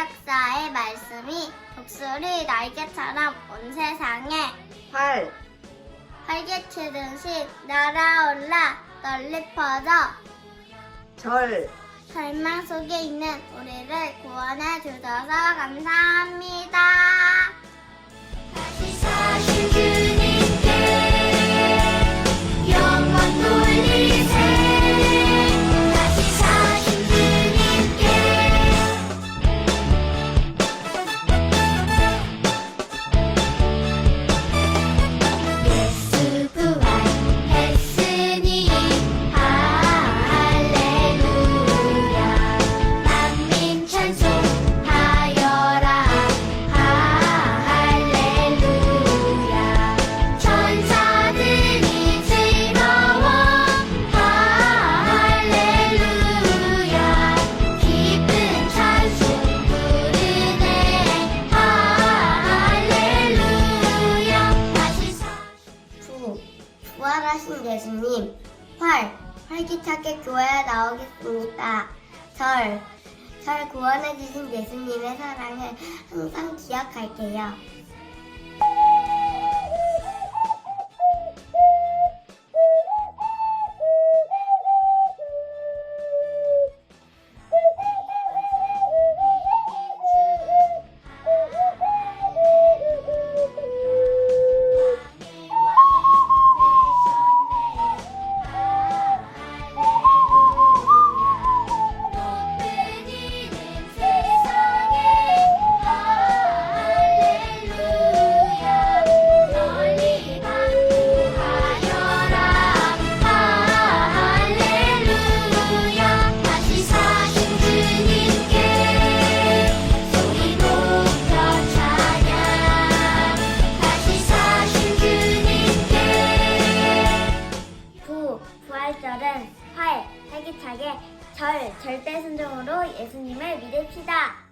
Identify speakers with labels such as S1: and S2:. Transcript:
S1: 주작사의 말씀이 독수리 날개처럼 온 세상에
S2: 활,
S1: 활개치듯이 날아올라 널리 퍼져
S2: 절,
S1: 절망 속에 있는 우리를 구원해 주셔서 감사합니다. 부활하신 예수님, 활, 활기차게 교회에 나오겠습니다. 절, 절 구원해주신 예수님의 사랑을 항상 기억할게요. 절, 절대 순종으로 예수님을 믿읍시다.